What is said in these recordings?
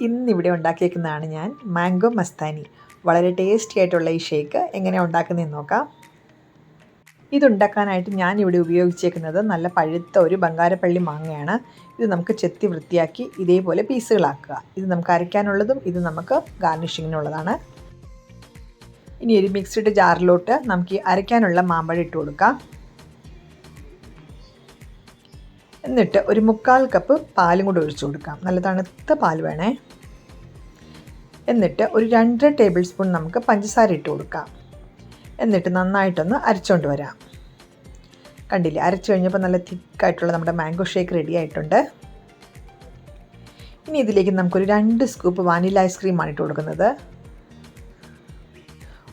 ഇന്നിവിടെ ഉണ്ടാക്കിയേക്കുന്നതാണ് ഞാൻ മാംഗോ മസ്താനി. വളരെ ടേസ്റ്റി ആയിട്ടുള്ള ഈ ഷേക്ക് എങ്ങനെ ഉണ്ടാക്കുന്നതെന്ന് നോക്കാം. ഇതുണ്ടാക്കാനായിട്ട് ഇവിടെ ഉപയോഗിച്ചേക്കുന്നത് നല്ല പഴുത്ത ഒരു ബംഗാരപ്പള്ളി മാങ്ങയാണ്. ഇത് നമുക്ക് ചെത്തി വൃത്തിയാക്കി ഇതേപോലെ പീസുകളാക്കുക. ഇത് നമുക്ക് അരയ്ക്കാനുള്ളതും ഇത് നമുക്ക് ഗാർണിഷിങ്ങിനുള്ളതാണ്. ഇനി ഒരു മിക്സ്ഡ് ജാറിലോട്ട് നമുക്ക് അരയ്ക്കാനുള്ള മാമ്പഴം ഇട്ട് കൊടുക്കാം. എന്നിട്ട് ഒരു മുക്കാൽ കപ്പ് പാലും കൂടി ഒഴിച്ചു കൊടുക്കാം. നല്ല തണുത്ത പാൽ വേണേ. എന്നിട്ട് ഒരു രണ്ട് ടേബിൾ സ്പൂൺ നമുക്ക് പഞ്ചസാര ഇട്ട് കൊടുക്കാം. എന്നിട്ട് നന്നായിട്ടൊന്ന് അരച്ചുകൊണ്ട് വരാം. കണ്ടില്ലേ? അരച്ചു കഴിഞ്ഞപ്പോൾ നല്ല തിക്കായിട്ടുള്ള നമ്മുടെ മാംഗോ ഷേക്ക് റെഡി ആയിട്ടുണ്ട്. ഇനി ഇതിലേക്ക് നമുക്കൊരു രണ്ട് സ്കൂപ്പ് വാനില ഐസ്ക്രീമാണ് ഇട്ട് കൊടുക്കുന്നത്.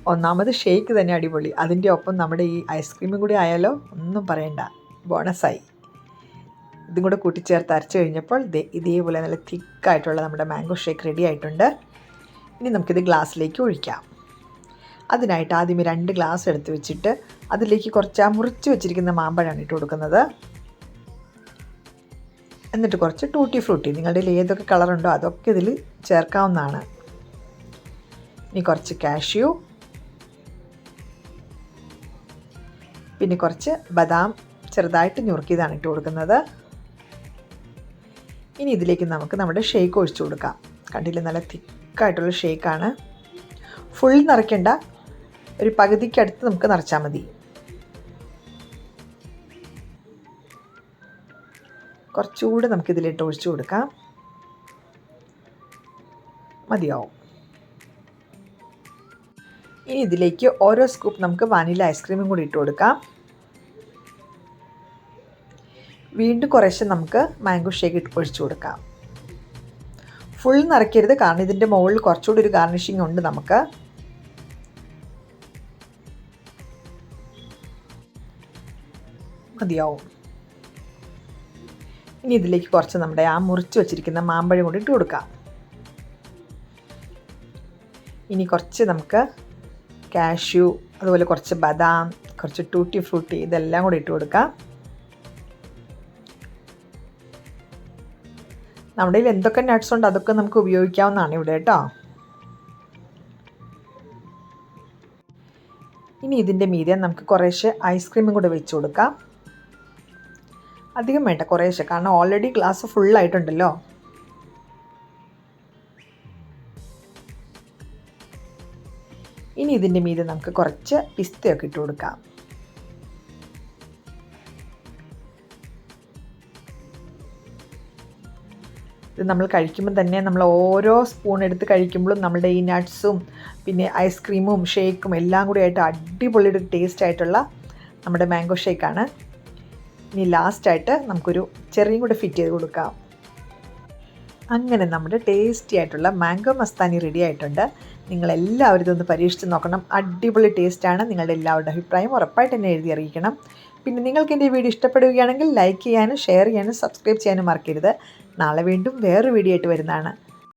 ഒന്നാമത് ഷേക്ക് തന്നെ അടിപൊളി. അതിന്റെ ഒപ്പം നമ്മുടെ ഈ ഐസ്ക്രീമും കൂടി ആയാലോ? ഒന്നും പറയണ്ട. ബോണസായി ഇതും കൂടെ കൂട്ടിച്ചേർത്ത് അരച്ച് കഴിഞ്ഞപ്പോൾ ഇതേപോലെ നല്ല തിക്കായിട്ടുള്ള നമ്മുടെ മാംഗോ ഷേക്ക് റെഡി ആയിട്ടുണ്ട്. ഇനി നമുക്കിത് ഗ്ലാസ്സിലേക്ക് ഒഴിക്കാം. അതിനായിട്ട് ആദ്യം രണ്ട് ഗ്ലാസ് എടുത്ത് വെച്ചിട്ട് അതിലേക്ക് കുറച്ച് ആ മുറിച്ച് വെച്ചിരിക്കുന്ന മാമ്പഴമാണ് ഇട്ട് കൊടുക്കുന്നത്. എന്നിട്ട് കുറച്ച് ടൂട്ടി ഫ്രൂട്ടി നിങ്ങളുടെ ഏതൊക്കെ കളറുണ്ടോ അതൊക്കെ ഇതിൽ ചേർക്കാവുന്നതാണ്. ഇനി കുറച്ച് കാഷ്യു പിന്നെ കുറച്ച് ബദാം ചെറുതായിട്ട് ഞുറുക്കിയതാണ് ഇട്ട് കൊടുക്കുന്നത്. ഇനി ഇതിലേക്ക് നമുക്ക് നമ്മുടെ ഷേക്ക് ഒഴിച്ചു കൊടുക്കാം. കണ്ടില്ലേ നല്ല തിക്കായിട്ടുള്ള ഷേക്കാണ് ഫുൾ നിറയ്ക്കേണ്ട ഒരു പകുതിക്കടുത്ത് നമുക്ക് നിറച്ചാൽ മതി. കുറച്ചുകൂടെ നമുക്കിതിലിട്ട് ഒഴിച്ചു കൊടുക്കാം. മതിയാവും. ഇനി ഇതിലേക്ക് ഓരോ സ്കൂപ്പ് നമുക്ക് വാനില ഐസ്ക്രീമും കൂടി ഇട്ട് കൊടുക്കാം. വീണ്ടും കുറേശ്ശെ നമുക്ക് മാംഗോ ഷേക്ക് ഇട്ട് ഒഴിച്ചു കൊടുക്കാം. ഫുൾ നിറയ്ക്കരുത് കാരണം ഇതിന്റെ മുകളിൽ കുറച്ചുകൂടി ഒരു ഗാർണിഷിംഗ് ഉണ്ട് നമുക്ക്. മതിയാവും. ഇനി ഇതിലേക്ക് കുറച്ച് നമ്മുടെ ആ മുറിച്ച് വെച്ചിരിക്കുന്ന മാമ്പഴം കൂടി ഇട്ട് കൊടുക്കാം. ഇനി കുറച്ച് നമുക്ക് കാഷ്യൂ അതുപോലെ കുറച്ച് ബദാം കുറച്ച് ടൂട്ടി ഫ്രൂട്ടി ഇതെല്ലാം കൂടി ഇട്ട് കൊടുക്കാം. നമ്മുടെ കയ്യിൽ എന്തൊക്കെ നട്ട്സ് ഉണ്ട് അതൊക്കെ നമുക്ക് ഉപയോഗിക്കാവുന്നതാണ് ഇവിടെ കേട്ടോ. ഇനി ഇതിന്റെ മീതെ നമുക്ക് കുറേശ്ശെ ഐസ്ക്രീമും കൂടെ വെച്ച് കൊടുക്കാം. അധികം വേണ്ട കുറേശ്ശെ കാരണം ഓൾറെഡി ഗ്ലാസ് ഫുള്ളായിട്ടുണ്ടല്ലോ ഇനി ഇതിന്റെ മീതെ നമുക്ക് കുറച്ച് പിസ്തയൊക്കെ ഇട്ട് കൊടുക്കാം. ഇത് നമ്മൾ കഴിക്കുമ്പോൾ തന്നെ നമ്മൾ ഓരോ സ്പൂൺ എടുത്ത് കഴിക്കുമ്പോഴും നമ്മുടെ ഈ നട്ട്സും പിന്നെ ഐസ്ക്രീമും ഷേക്കും എല്ലാം കൂടി ആയിട്ട് അടിപൊളി ഒരു ടേസ്റ്റ് ആയിട്ടുള്ള നമ്മുടെ മാംഗോ ഷേക്കാണ് ഇനി ലാസ്റ്റായിട്ട് നമുക്കൊരു ചെറിയും കൂടെ ഫിറ്റ് ചെയ്ത് കൊടുക്കാം. അങ്ങനെ നമ്മുടെ ടേസ്റ്റി ആയിട്ടുള്ള മാംഗോ മസ്താനി റെഡി ആയിട്ടുണ്ട്. നിങ്ങളെല്ലാവരും ഇതൊന്ന് പരീക്ഷിച്ച് നോക്കണം. അടിപൊളി ടേസ്റ്റാണ് നിങ്ങളുടെ എല്ലാവരുടെ അഭിപ്രായം ഉറപ്പായിട്ട് തന്നെ എഴുതി അറിയിക്കണം. പിന്നെ നിങ്ങൾക്ക് എന്റെ വീഡിയോ ഇഷ്ടപ്പെടുകയാണെങ്കിൽ ലൈക്ക് ചെയ്യാനും ഷെയർ ചെയ്യാനും സബ്സ്ക്രൈബ് ചെയ്യാനും മറക്കരുത്. നാളെ വീണ്ടും വേറൊരു വീഡിയോ ആയിട്ട് വരുന്നതാണ്.